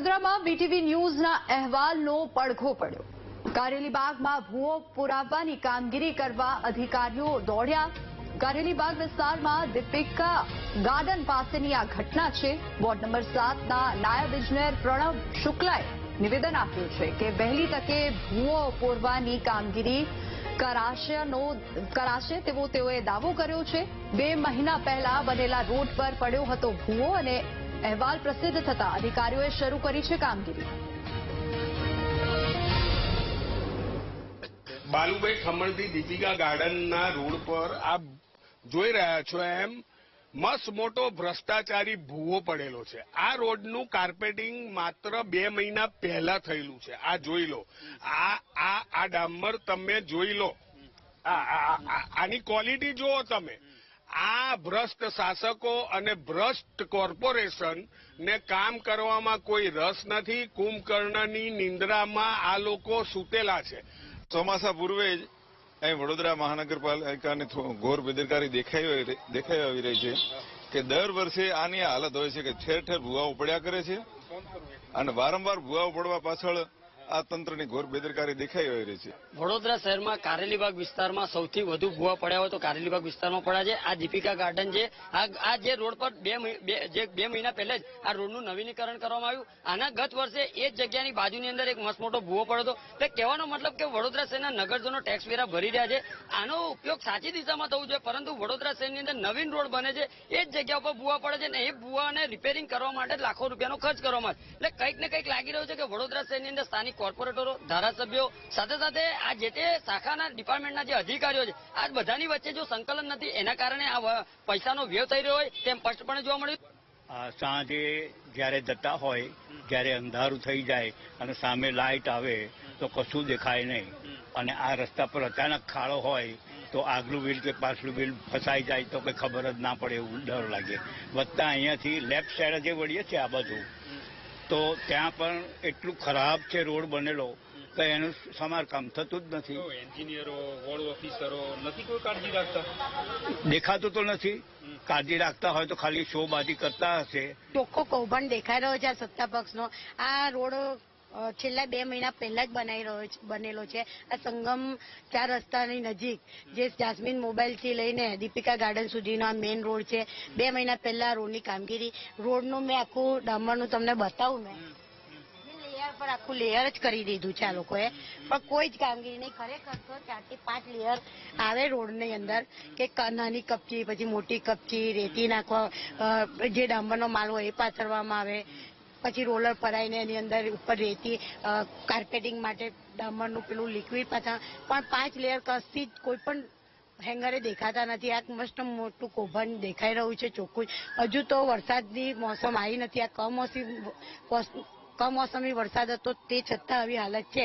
વડોદરામાં બીટીવી ન્યૂઝના અહેવાલનો પડઘો પડ્યો. કારેલીબાગમાં ભૂવો પુરાવવાની કામગીરી કરવા અધિકારીઓ દોડ્યા. કારેલીબાગ વિસ્તારમાં દીપિકા ગાર્ડન પાસેની આ ઘટના છે. વોર્ડ નંબર સાતના નાયબ ઇજનેર પ્રણવ શુક્લાએ નિવેદન આપ્યું છે કે વહેલી તકે ભૂવો પૂરવાની કામગીરી કરાશેનો કરાશે તેવો તેઓએ દાવો કર્યો છે. બે મહિના પહેલા બનેલા રોડ પર પડ્યો હતો ભૂવો અને અહેવાલ પ્રસિદ્ધ થતા અધિકારીઓએ શરૂ કરી છે કામગીરી. બાલુભાઈ ખમણથી દીપિકા ગાર્ડનના રોડ પર આપ જોઈ રહ્યા છો એમ મસ્ત મોટો ભ્રષ્ટાચારી ભૂવો પડેલો છે. આ રોડનું કાર્પેટિંગ માત્ર બે મહિના પહેલા થયેલું છે. આ જોઈ લો. આ આ આ ડામર તમે જોઈ લો. આની ક્વોલિટી જુઓ તમે. આ ભ્રષ્ટ શાસકો અને ભ્રષ્ટ કોર્પોરેશન ને કામ કરવામાં કોઈ રસ નથી, કુંભકર્ણની નિંદ્રામાં આ લોકો સૂતેલા છે. ચોમાસા પૂર્વે જ અહીં વડોદરા મહાનગરપાલિકાની ઘોર બેદરકારી દેખાઈ દેખાઈ આવી રહી છે કે દર વર્ષે આની હાલત હોય છે કે ઠેર ઠેર ભૂવાઓ પડ્યા કરે છે. અને વારંવાર ભૂવાઓ પડવા પાછળ આ તંત્રની ઘોર બેદરકારી દેખાઈ રહી છે. વડોદરા શહેરમાં કારેલીબાગ વિસ્તારમાં સૌથી વધુ ભૂવા પડ્યા હોય તો કારેલીબાગ વિસ્તારમાં પડ્યા છે. આ દીપિકા ગાર્ડન છે આ જે રોડ પર બે મહિના પહેલા જ આ રોડનું નવીનીકરણ કરવામાં આવ્યું. આના ગત વર્ષે એ જગ્યાની બાજુની અંદર એક મસ્ત મોટો ભૂવો પડ્યો હતો. એટલે કહેવાનો મતલબ કે વડોદરા શહેરના નગરજનો ટેક્સ વેરા ભરી રહ્યા છે. આનો ઉપયોગ સાચી દિશામાં થવું જોઈએ, પરંતુ વડોદરા શહેરની અંદર નવીન રોડ બને છે. એ જ જગ્યા ઉપર ભૂવા પડે છે અને એ ભૂવાને રિપેરિંગ કરવા માટે લાખો રૂપિયાનો ખર્ચ કરવામાં આવે. એટલે કંઈક ને કંઈક લાગી રહ્યું છે કે વડોદરા શહેરની અંદર સ્થાનિક કોર્પોરેટરો ધારાસભ્યો સાથે સાથે આ જે તે શાખાના ડિપાર્ટમેન્ટના જે અધિકારીઓ છે આ બધાની વચ્ચે જો સંકલન નથી એના કારણે આ પૈસાનો વ્યય થઈ રહ્યો હોય તેમ સ્પષ્ટપણે જોવા મળ્યું. સાંજે જ્યારે જતા હોય જ્યારે અંધારું થઈ જાય અને સામે લાઇટ આવે તો કશું દેખાય નહીં. અને આ રસ્તા પર અચાનક ખાડો હોય તો આગલું બિલ કે પાછલું બિલ ફસાઈ જાય તો કંઈ ખબર જ ના પડે એવું ડર લાગે. વત્તા અહીંયાથી લેફ્ટ સાઈડ જે વળીએ છીએ આ બાજુ. તો ત્યાં પણ એટલું ખરાબ છે રોડ બનેલો કે એનું સમારકામ થતું જ નથી. એન્જિનિયરો વોર્ડ ઓફિસરો નથી કોઈ કાળજી રાખતા? દેખાતું તો નથી. કાળજી રાખતા હોય તો ખાલી શોબાજી કરતા હશે. ચોખ્ખો કૌભાંડ દેખાઈ રહ્યો છે આ સત્તા પક્ષનો. આ રોડ છેલ્લા બે મહિના પહેલા જ બનાવી બનેલો છે. આ સંગમ ચાર રસ્તાની નજીક, જે જાસ્મીન મોબાઈલથી લઈને દીપિકા ગાર્ડન સુધીનો આ મેઇન રોડ છે. બે મહિના પહેલા રોડની કામગીરી. રોડનું મેં આખું ડામરનું તમને બતાવું મેં. લેયર પર આખું લેયર જ કરી દીધું છે આ લોકોએ. પણ કોઈ જ કામગીરી નહીં. ખરેખર તો ચારથી પાંચ લેયર આવે રોડની અંદર, કે નાની કપચી, પછી મોટી કપચી, રેતી નાખવા જે ડામરનો માલ હોય એ પાથરવામાં આવે. પછી રોલર ફરાઈને એની અંદર ઉપર રેતી કાર્પેટિંગ માટે ડામરનું પેલું લિક્વિડ પાછા, પણ પાંચ લેયર કસથી કોઈ પણ હેંગરે દેખાતા નથી. આ મસ્ત મોટું કૌભાંડ દેખાઈ રહ્યું છે ચોખ્ખું. હજુ તો વરસાદની મોસમ આવી નથી. આ કમોસમી કમોસમી વરસાદ હતો તે છતાં આવી હાલત છે.